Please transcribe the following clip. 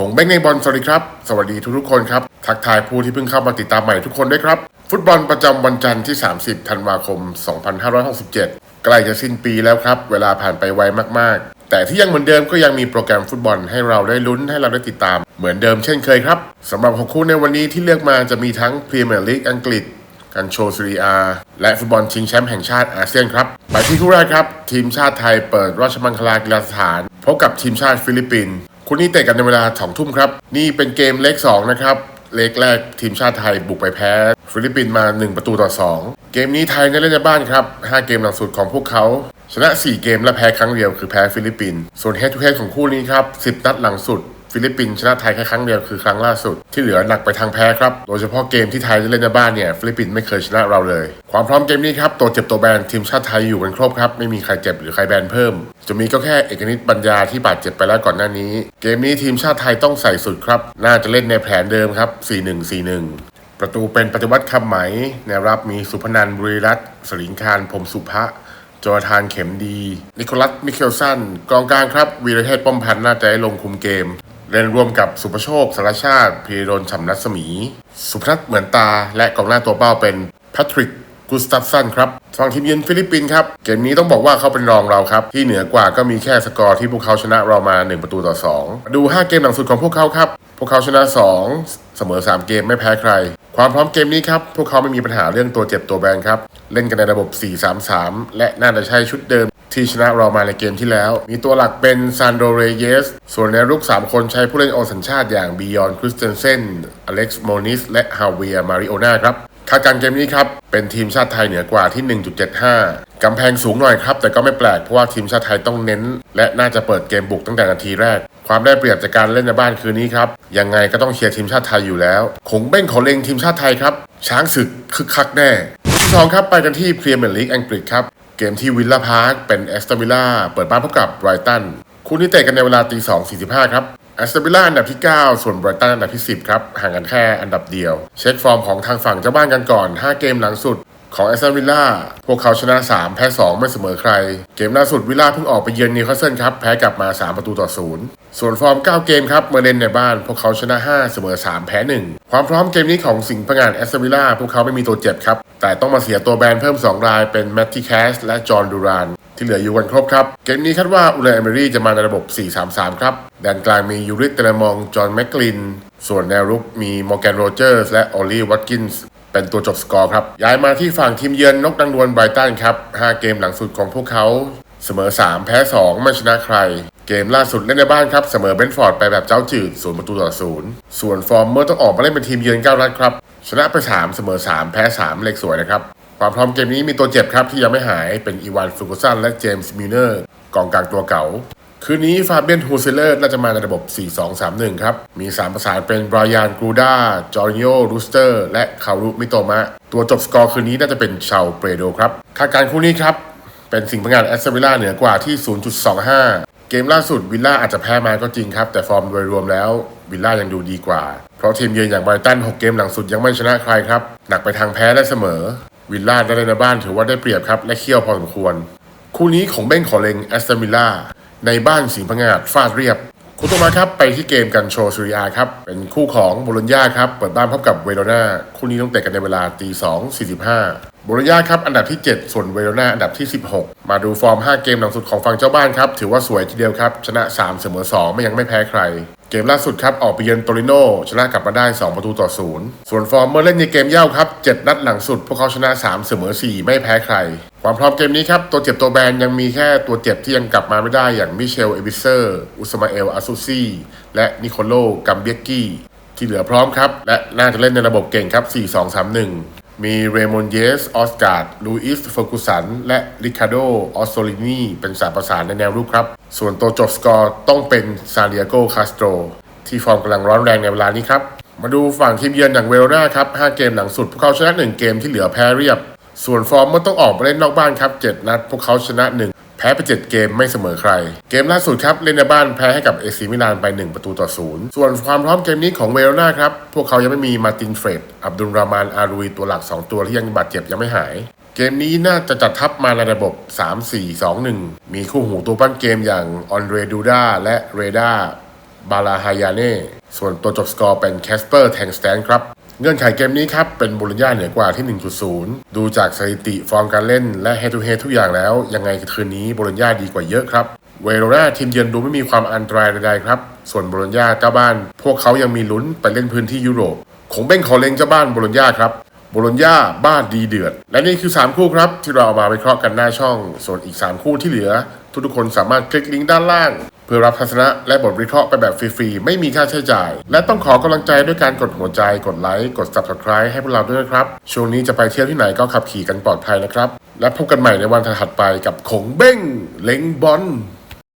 กงเบ้งในบอลสวัสดีครับ สวัสดีทุกทุกๆคนครับ ทักทายผู้ที่เพิ่งเข้ามาติดตามใหม่ทุกคนด้วยครับ ฟุตบอลประจำวันจันทร์ที่ 30 ธันวาคม 2567 ใกล้จะสิ้นปีแล้วครับ เวลาผ่านไปไวมากๆ แต่ที่ยังเหมือนเดิมก็ยังมีโปรแกรมฟุตบอลให้เราได้ลุ้นให้เราได้ติดตาม เหมือนเดิมเช่นเคยครับสำหรับหกคู่ในวันนี้ที่เลือกมาจะมีทั้งพรีเมียร์ลีกอังกฤษการโชซีรีอาและฟุตบอลชิงแชมป์แห่งชาติอาเซียนครับไปที่คู่แรกครับ ทีมชาติไทยเปิดราชมังคลากีฬาสถานพบกับทีมชาติฟิลิปปินส์ คู่นี้เตะกันในเวลาสองทุ่มครับ นี่เป็นเกมเล็ก2นะครับ เล็กแรกทีมชาติไทยบุกไปแพ้ ฟิลิปปินส์มา 1 ประตูต่อ 2 เกมนี้ไทยได้เล่นในบ้านครับ 5 เกมหลังสุดของพวกเขา ชนะ 4 เกมและแพ้ครั้งเดียวคือแพ้ฟิลิปปินส์ ส่วนเฮดทูเฮดของคู่นี้ครับ 10 นัดหลังสุด ฟิลิปปินส์ชนะไทยแค่ครั้งเดียวคือครั้งล่าสุด ที่เหลือหนักไปทางแพ้ครับ โดยเฉพาะเกมที่ไทยจะเล่นในบ้านเนี่ยฟิลิปปินส์ไม่เคยชนะเราเลย ความพร้อมเกมนี้ครับตัวเจ็บตัวแบนทีมชาติไทยอยู่กันครบครับไม่มีใครเจ็บหรือใครแบนเพิ่ม จะมีก็แค่เอกนิตปัญญาที่บาดเจ็บไปแล้วก่อนหน้านี้ เกมนี้ทีมชาติไทยต้องใส่สุดครับน่าจะเล่นในแผนเดิมครับ 4-1-4-1ประตูเป็นปฏิวัติคำไหมแนวรับมีสุพนันบุรีรัตน์สลิงคารพรหมสุภะจอทานเข็มดี นิโคลัสมิเคลสันกองกลางครับ วีรเทพป้อมพันธ์น่าจะได้ลงคุมเกม เล่นร่วมกับสุภโชคสารชาติพีรนฉ่ำรัศมี สุพนัทเหมือนตา และกองหน้าตัวเป้าเป็นแพทริกกุสตัฟสันครับฝั่งทีมเยือนฟิลิปปินส์ครับ เกมนี้ต้องบอกว่าเขาเป็นรองเราครับ ที่เหนือกว่าก็มีแค่สกอร์ที่พวกเขาชนะเรามา 1 ประตูต่อ 2 ดู 5 เกมหลังสุดของพวกเขาครับ พวกเขาชนะ 2 เสมอ 3 เกมไม่แพ้ใคร ความพร้อมเกมนี้ครับ พวกเขาไม่มีปัญหาเรื่องตัวเจ็บตัวแบนครับ เล่นกันในระบบ 4-3-3 และน่าจะใช้ชุดเดิม ที่ชนะเรามาในเกมที่แล้ว มีตัวหลักเป็นซานโดเรเยส ส่วนในรุก 3 คนใช้ผู้เล่นโอสัญชาติอย่างบิยอนคริสเตนเซนอเล็กซ์โมนิส และฮาเวียมาริโอนาครับคาดการ์เกมนี้ครับ เป็นทีมชาติไทยเหนือกว่าที่ 1.75 กำแพงสูงหน่อยครับ แต่ก็ไม่แปลกเพราะว่าทีมชาติไทยต้องเน้น และน่าจะเปิดเกมบุกตั้งแต่นาทีแรก ความได้เปรียบจากการเล่นในบ้านคืนนี้ครับ ยังไงก็ต้องเชียร์ทีมชาติไทยอยู่แล้วคงเบ้งขอเล็งทีมชาติไทยครับ ช้างศึกคึกคักแน่ที่สองครับไปกันที่พรีเมียร์ลีกอังกฤษครับ เกมที่วิลล่าพาร์คเป็นแอสตันวิลล่าเปิดบ้านพบกับไบรตันคู่นี้เตะกันในเวลาตีสองสี่สิบห้าครับแอสตันวิลล่าอันดับที่ 9 ส่วนไบรตันอันดับที่ 10 ครับ ห่างกันแค่อันดับเดียว เช็คฟอร์มของทางฝั่งเจ้าบ้านกันก่อน 5 เกมหลังสุด ของแอสตันวิลล่าพวกเขาชนะ 3 แพ้ 2 ไม่เสมอใคร เกมล่าสุดวิลล่าเพิ่งออกไปเยือนนิวคาสเซิลครับ แพ้กลับมา 3 ประตูต่อ 0 ส่วนฟอร์ม 9 เกมครับเมื่อเล่นในบ้าน พวกเขาชนะ 5 เสมอ 3 แพ้ 1 ความพร้อมเกมนี้ของสิงห์พงานแอสตันวิลล่าพวกเขาไม่มีตัวเจ็บครับ แต่ต้องมาเสียตัวแบนเพิ่ม 2 รายเป็นแมตติแคสและจอห์นดูรานที่เหลืออยู่กันครบครับ เกมนี้คาดว่าอุลเอเมรี่จะมาในระบบ 4-3-3 ครับแดนกลางมียูริสเตลมองจอห์นแมกกลิน ส่วนแนวรุกมีมอร์แกนโรเจอร์สและออลลี่วัตกินส์ เป็นตัวจบสกอร์ครับ ย้ายมาที่ฝั่งทีมเยือนนกดังดวนไบรตันครับ 5 เกมหลังสุดของพวกเขา เสมอ 3 แพ้ 2 ไม่ชนะใคร เกมล่าสุดเล่นในบ้านครับ เสมอเบนฟอร์ดไปแบบเจ้าจืดศูนย์ประตูต่อศูนย์ส่วนฟอร์มเมื่อต้องออกมาเล่นเป็นทีมเยือน9นัดครับ ชนะไป 3 เสมอ 3 แพ้ 3 เล็กสวยนะครับความพร้อมเกมนี้มีตัวเจ็บครับที่ยังไม่หายเป็นอีวานฟูกุสันและเจมส์มิลเนอร์กองกลางตัวเก่า คืนนี้ฟาเบียนฮูเซเลอร์น่าจะมาในระบบ 4-2-3-1 ครับ มี 3 ประสานเป็นบรายานกรูด้าจอร์นิโอรูสเตอร์ และคารุมิโตมะ ตัวจบสกอร์คืนนี้น่าจะเป็นชาวเปรโดครับคาดการคู่นี้ครับ เป็นสิ่งประงานแอสเซวิลล่าเหนือกว่าที่ 0.25 เกมล่าสุดวิลล่าอาจจะแพ้มาก็จริงครับ แต่ฟอร์มโดยรวมแล้ววิลล่ายังดูดีกว่า เพราะทีมเยือนอย่างไบรตัน 6 เกมหลังสุดยังไม่ชนะใครครับ หนักไปทางแพ้และเสมอ วิลล่าได้ในบ้านถือว่าได้เปรียบครับ และเขี้ยวพอสมควร คู่นี้ของเบ้งขอเลงแอสตันวิลล่า ในบ้านสีพงาดฟาดเรียบคู่ต่อมาครับไปที่เกมกันโชว์ซูริอาครับ เป็นคู่ของโบลญญาครับ เปิดบ้านพบกับเวโรนาคู่นี้ต้องเตะกันในเวลาตีสองสี่สิบห้าโบลญญาครับ อันดับที่ 7 ส่วนเวโรนาอันดับที่ 16 มาดูฟอร์ม 5 เกมหลังสุดของฝั่งเจ้าบ้านครับ ถือว่าสวยทีเดียวครับ ชนะ 3 เสมอ2ไม่ยังไม่แพ้ใคร เกมล่าสุดครับ ออกไปเยือนโตริโนชนะกลับมาได้ 2 ประตูต่อศูนย์ส่วนฟอร์มเมื่อเล่นในเกมเย่าครับ 7 นัดหลังสุด พวกเขาชนะ 3 เสมอ 4 ไม่แพ้ใคร ความพร้อมเกมนี้ครับ ตัวเจ็บตัวแบนยังมีแค่ตัวเจ็บที่ยังกลับมาไม่ได้อย่างมิเชล เอบิเซอร์ อุสมาเอล อาซูซีและนิโคโล กัมเบียกี้ที่เหลือพร้อมครับ และน่าจะเล่นในระบบเก่งครับ 4-2-3-1 มีเรมอนเยส ออสการ์ดลูอิสเฟอร์กูสัน และริคาโด ออสโซลินีเป็นสามประสานในแนวรุกครับ ส่วนตัวจบสกอร์ต้องเป็นซาเลียโก คาสโตร ที่ฟอร์มกำลังร้อนแรงในเวลานี้ครับ มาดูฝั่งทีมเยือนอย่างเวโรนาครับ 5 เกมหลังสุด พวกเขาชนะ 1 เกมที่เหลือแพ้เรียบ ส่วนฟอร์มเมื่อต้องออกไปเล่นนอกบ้านครับ 7 นัด พวกเขาชนะ 1 แพ้ไป 7 เกมไม่เสมอใคร เกมล่าสุดครับเล่นในบ้านแพ้ให้กับเอซีมิลานไป 1 ประตูต่อศูนย์ส่วนความพร้อมเกมนี้ของเวโรนาครับ พวกเขายังไม่มีมาตินเฟรด อับดุลรามานอารุยตัวหลัก 2 ตัวที่ยังบาดเจ็บยังไม่หาย เกมนี้น่าจะจัดทัพมาในระบบ 3-4-2-1 มีคู่หูตัวปั้นเกมอย่างออนเดรดูดาและเรดาบาลาฮายาเน่ส่วนตัวจบสกอร์เป็นแคสเปอร์แทงสแตนครับ เงื่อนไขเกมนี้ครับ เป็นบุรญาเหนือกว่าที่ 1.0 ดูจากสถิติฟอร์มการเล่นและเฮ d ทูเฮทุกอย่างแล้ว ยังไงคืนนี้บุรญาดีกว่าเยอะครับ เวโรนาทีมเยือนดูไม่มีความอันตรายใดๆครับ ส่วนบุรญาเจ้าบ้าน พวกเขายังมีลุ้นไปเล่นพื้นที่ยุโรปคงเบ้งขอเล็งเจ้าบ้านบุรญาครับบโลญญาบ้านดีเดือด และนี่คือ 3 คู่ครับ ที่เราเอามาวิเคราะห์กันหน้าช่อง ส่วนอีก 3 คู่ที่เหลือ ทุกๆคนสามารถคลิกลิงก์ด้านล่าง พื่อรับทัศนะและบทวิเคราะห์ไปแบบฟรีๆ ไม่มีค่าใช้จ่าย และต้องขอกำลังใจด้วยการกดหัวใจ กดไลค์ กด subscribe ให้พวกเราด้วยนะครับ ช่วงนี้จะไปเที่ยวที่ไหนก็ขับขี่กันปลอดภัยนะครับ และพบกันใหม่ในวันถัดไปกับขงเบ้งเล้งบอล